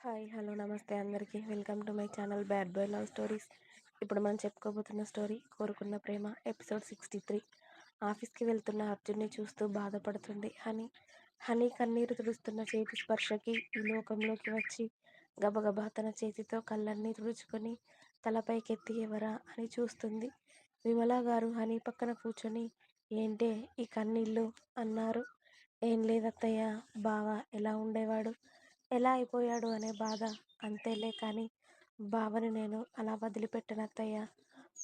Hi hello నమస్తే అందరికీ. Welcome to my channel bad boy love stories. ఇప్పుడు మనం చెప్పుకోబోతున్న స్టోరీ కోరుకున్న ప్రేమ ఎపిసోడ్ సిక్స్టీ త్రీ. ఆఫీస్కి వెళ్తున్న అర్జున్ని చూస్తూ బాధపడుతుంది హనీ. హనీ కన్నీరు తుడుస్తున్న చేతి స్పర్శకి ఈ లోకంలోకి వచ్చి గబగబా తన చేతితో కళ్ళన్నీ తుడుచుకొని తలపైకెత్తి ఎవరా అని చూస్తుంది. విమలా గారు హనీ పక్కన కూర్చొని ఏంటే ఈ కన్నీళ్ళు? అన్నారు. ఏం లేదత్తయ్య బావ ఎలా ఉండేవాడు? ఎలా అయిపోయాడు అనే బాధ అంతేలే కానీ బావని నేను అలా వదిలిపెట్టను అత్తయ్య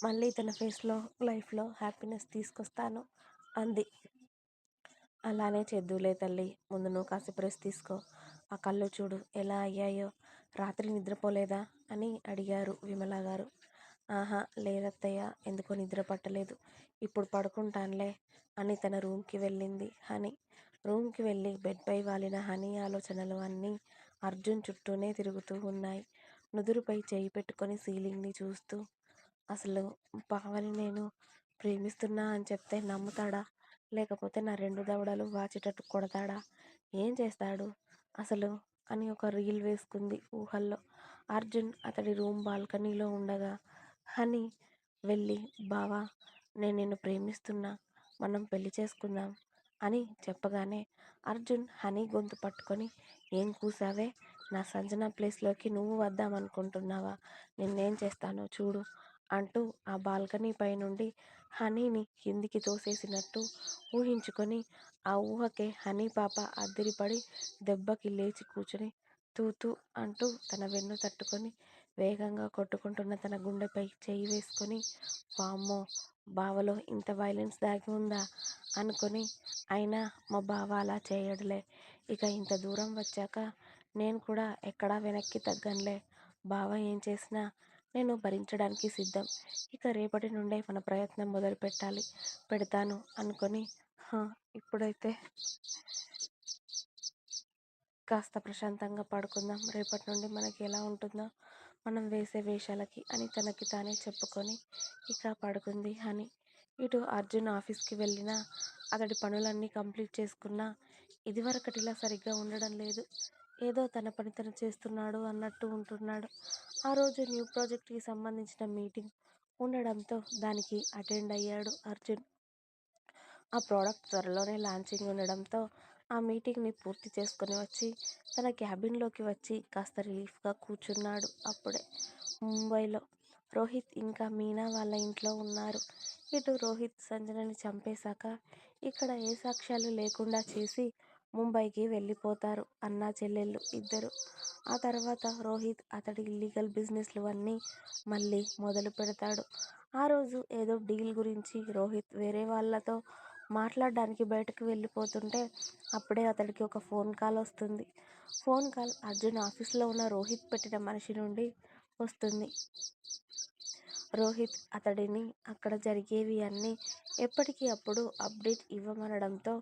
మళ్ళీ తన ఫేస్లో లైఫ్లో హ్యాపీనెస్ తీసుకొస్తాను అంది. అలానే చేద్దులే తల్లి ముందు నువ్వు కాసేపు రెస్ట్ తీసుకో. ఆ కళ్ళు చూడు ఎలా అయ్యాయో. రాత్రి నిద్రపోలేదా? అని అడిగారు విమల గారు. ఆహా లేదత్తయ్య ఎందుకో నిద్ర పట్టలేదు. ఇప్పుడు పడుకుంటానులే అని తన రూమ్కి వెళ్ళింది హని. రూమ్కి వెళ్ళి బెడ్పై వాలిన హనీ ఆలోచనలు అన్నీ అర్జున్ చుట్టూనే తిరుగుతూ ఉన్నాయి. నుదురుపై చేయి పెట్టుకొని సీలింగ్ని చూస్తూ అసలు పావని నేను ప్రేమిస్తున్నా అని చెప్తే నమ్ముతాడా? లేకపోతే నా రెండు దవడలు వాచేటట్టు కొడతాడా? ఏం చేస్తాడు? అసలు అని ఒక రీల్ వేసుకుంది ఊహల్లో. అర్జున్ అతడి రూమ్ బాల్కనీలో ఉండగా హనీ వెళ్ళి బావా నేను నిన్ను ప్రేమిస్తున్నా. మనం పెళ్ళి చేసుకుందాం. అని చెప్పగానే అర్జున్ హనీ గొంతు పట్టుకొని ఏం కూసావే? నా సంజన ప్లేస్లోకి నువ్వు వద్దామనుకుంటున్నావా? నిన్నేం చేస్తానో చూడు అంటూ ఆ బాల్కనీ పై నుండి హనీని కిందికి తోసేసినట్టు ఊహించుకొని ఆ ఊహకే హనీ పాప అద్దిరిపడి దెబ్బకి లేచి కూర్చుని తూతూ అంటూ తన వెన్ను తట్టుకొని వేగంగా కొట్టుకుంటున్న తన గుండెపై చేయి వేసుకొని వామ్మో! బావలో ఇంత వైలెన్స్ దాగి ఉందా అనుకొని అయినా మా బావ అలా చేయడులే. ఇక ఇంత దూరం వచ్చాక నేను కూడా ఎక్కడా వెనక్కి తగ్గనులే. బావ ఏం చేసినా నేను భరించడానికి సిద్ధం. ఇక రేపటి నుండే మన ప్రయత్నం మొదలు పెట్టాలి. పెడతాను అనుకొని ఇప్పుడైతే కాస్త ప్రశాంతంగా పడుకుందాం. రేపటి నుండి మనకి ఎలా ఉంటుందో మనం వేసే వేషాలకి అని తనకి తానే చెప్పుకొని ఇక పడుకుంది అని ఇటు అర్జున్ ఆఫీస్కి వెళ్ళినా అతడి పనులన్నీ కంప్లీట్ చేసుకున్నా ఇదివరకటిలా సరిగ్గా ఉండడం లేదు. ఏదో తన పని తను చేస్తున్నాడు అన్నట్టు ఉంటున్నాడు. ఆ రోజు న్యూ ప్రాజెక్ట్కి సంబంధించిన మీటింగ్ ఉండడంతో దానికి అటెండ్ అయ్యాడు అర్జున్. ఆ ప్రోడక్ట్ త్వరలోనే లాంచింగ్ ఉండడంతో ఆ మీటింగ్ని పూర్తి చేసుకొని వచ్చి తన క్యాబిన్లోకి వచ్చి కాస్త రిలీఫ్గా కూర్చున్నాడు అప్పుడే. ముంబైలో రోహిత్ ఇంకా మీనా వాళ్ళ ఇంట్లో ఉన్నారు. ఇటు రోహిత్ సంజనని చంపేశాక ఇక్కడ ఏ సాక్ష్యాలు లేకుండా చేసి ముంబైకి వెళ్ళిపోతారు అన్నా చెల్లెళ్ళు ఇద్దరు. ఆ తర్వాత రోహిత్ అతడి ఇల్లీగల్ బిజినెస్లు అన్నీ మళ్ళీ మొదలు పెడతాడు ఆ రోజు ఏదో డీల్ గురించి రోహిత్ వేరే వాళ్ళతో మాట్లాడడానికి బయటకు వెళ్ళిపోతుంటే అప్పుడే అతడికి ఒక ఫోన్ కాల్ వస్తుంది. ఫోన్ కాల్ అర్జున్ ఆఫీస్లో ఉన్న రోహిత్ పెట్టిన మనిషి నుండి వస్తుంది. రోహిత్ అతడిని అక్కడ జరిగేవి అన్నీ ఎప్పటికీ అప్పుడు అప్డేట్ ఇవ్వమనడంతో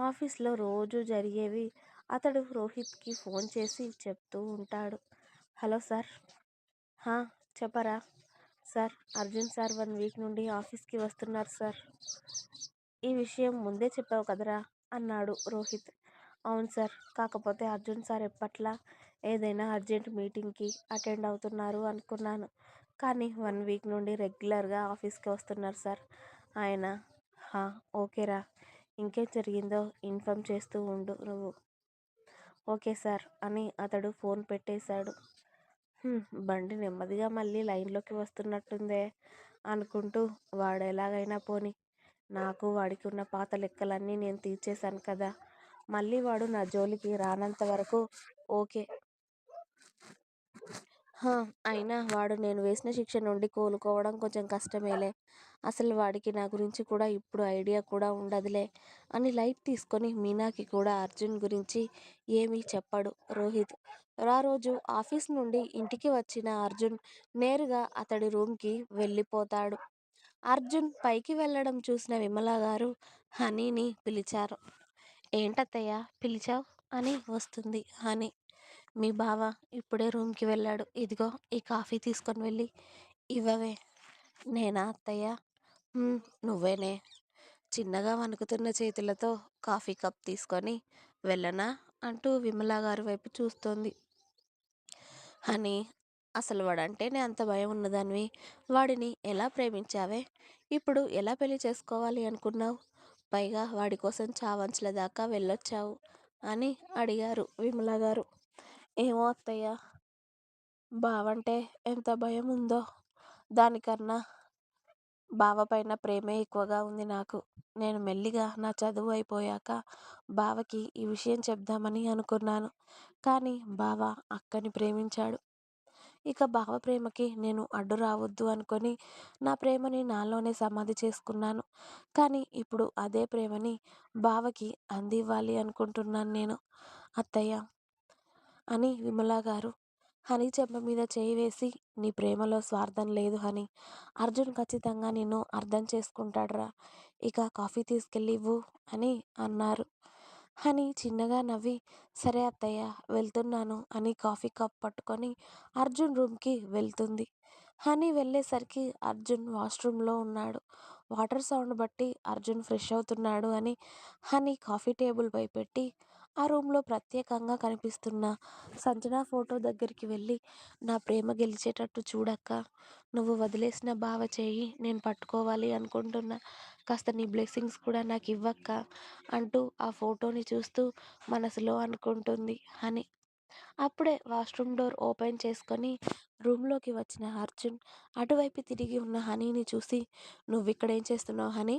ఆఫీస్లో రోజు జరిగేవి అతడు రోహిత్కి ఫోన్ చేసి చెప్తూ ఉంటాడు. Hello sir. హా చెప్పరా? Sir Arjun sir one week నుండి ఆఫీస్కి వస్తున్నారు సార్. ఈ విషయం ముందే చెప్పావు కదరా? అన్నాడు రోహిత్. అవును సార్. కాకపోతే అర్జున్ సార్ ఎప్పట్లా ఏదైనా అర్జెంట్ మీటింగ్కి అటెండ్ అవుతున్నారు అనుకున్నాను. కానీ వన్ వీక్ నుండి రెగ్యులర్గా ఆఫీస్కి వస్తున్నారు సార్. ఆయన హా ఓకేరా. ఇంకేం జరిగిందో ఇన్ఫామ్ చేస్తూ ఉండు నువ్వు. ఓకే సార్ అని అతడు ఫోన్ పెట్టేశాడు. బండి నెమ్మదిగా మళ్ళీ లైన్లోకి వస్తున్నట్టుందే అనుకుంటూ వాడు ఎలాగైనా పోని నాకు వాడికి ఉన్న పాత లెక్కలన్నీ నేను తీర్చేశాను కదా. మళ్ళీ వాడు నా జోలికి రానంత వరకు ఓకే. అయినా వాడు నేను వేసిన శిక్ష నుండి కోలుకోవడం కొంచెం కష్టమేలే. అసలు వాడికి నా గురించి కూడా ఇప్పుడు ఐడియా కూడా ఉండదులే అని లైట్ తీసుకొని మీనాకి కూడా అర్జున్ గురించి ఏమీ చెప్పడు రోహిత్. ఆ రోజు ఆఫీస్ నుండి ఇంటికి వచ్చిన అర్జున్ నేరుగా అతడి రూమ్కి వెళ్ళిపోతాడు. అర్జున్ పైకి వెళ్ళడం చూసిన విమల గారు హనీని పిలిచారు. ఏంటత్తయ్య పిలిచావు? అని వస్తుంది హనీ. మీ బావ ఇప్పుడే రూమ్కి వెళ్ళాడు. ఇదిగో ఈ కాఫీ తీసుకొని వెళ్ళి ఇవ్వవే. నేనా అత్తయ్య? నువ్వేనే. చిన్నగా వణుకుతున్న చేతులతో కాఫీ కప్ తీసుకొని వెళ్ళనా? అంటూ విమలా గారి వైపు చూస్తోంది. అని అసలు వాడంటేనే అంత భయం ఉన్నదానివి. వాడిని ఎలా ప్రేమించావే? ఇప్పుడు ఎలా పెళ్ళి చేసుకోవాలి అనుకున్నావు? పైగా వాడి కోసం చావంచుల దాకా వెళ్ళొచ్చావు అని అడిగారు విమల గారు. ఏమో అత్తయ్య బావంటే ఎంత భయం ఉందో. దానికన్నా బావ పైన ప్రేమే ఎక్కువగా ఉంది నాకు. నేను మెల్లిగా నా చదువు అయిపోయాక బావకి ఈ విషయం చెప్దామని అనుకున్నాను. కానీ బావ అక్కని ప్రేమించాడు. ఇక బావ ప్రేమకి నేను అడ్డు రావద్దు అనుకొని నా ప్రేమని నాలోనే సమాధి చేసుకున్నాను. కానీ ఇప్పుడు అదే ప్రేమని బావకి అందివ్వాలి అనుకుంటున్నాను నేను. అత్తయ్య! అని విమలా గారు హనీ చెంప మీద చేయి వేసి నీ ప్రేమలో స్వార్థం లేదు హనీ. అర్జున్ ఖచ్చితంగా నిన్ను అర్థం చేసుకుంటాడురా. ఇక కాఫీ తీసుకెళ్ళివ్వు అని అన్నారు. హనీ చిన్నగా నవ్వి సరే అత్తయ్య వెళ్తున్నాను అని కాఫీ కప్ పట్టుకొని అర్జున్ రూమ్కి వెళ్తుంది. హనీ వెళ్ళేసరికి అర్జున్ వాష్రూమ్లో ఉన్నాడు. వాటర్ సౌండ్ బట్టి అర్జున్ ఫ్రెష్ అవుతున్నాడు అని హనీ కాఫీ టేబుల్పై పెట్టి ఆ రూమ్లో ప్రత్యేకంగా కనిపిస్తున్న సంజన ఫోటో దగ్గరికి వెళ్ళి నా ప్రేమ గెలిచేటట్టు చూడక్క. నువ్వు వదిలేసిన బావ చేయి. నేను పట్టుకోవాలి అనుకుంటున్నా. కాస్త నీ బ్లెస్సింగ్స్ కూడా నాకు ఇవ్వక్క అంటూ ఆ ఫోటోని చూస్తూ మనసులో అనుకుంటుంది అని అప్పుడే వాష్రూమ్ డోర్ ఓపెన్ చేసుకొని రూమ్లోకి వచ్చిన అర్జున్ అటువైపు తిరిగి ఉన్న హనీని చూసి నువ్వు ఇక్కడ ఏం చేస్తున్నావు హనీ?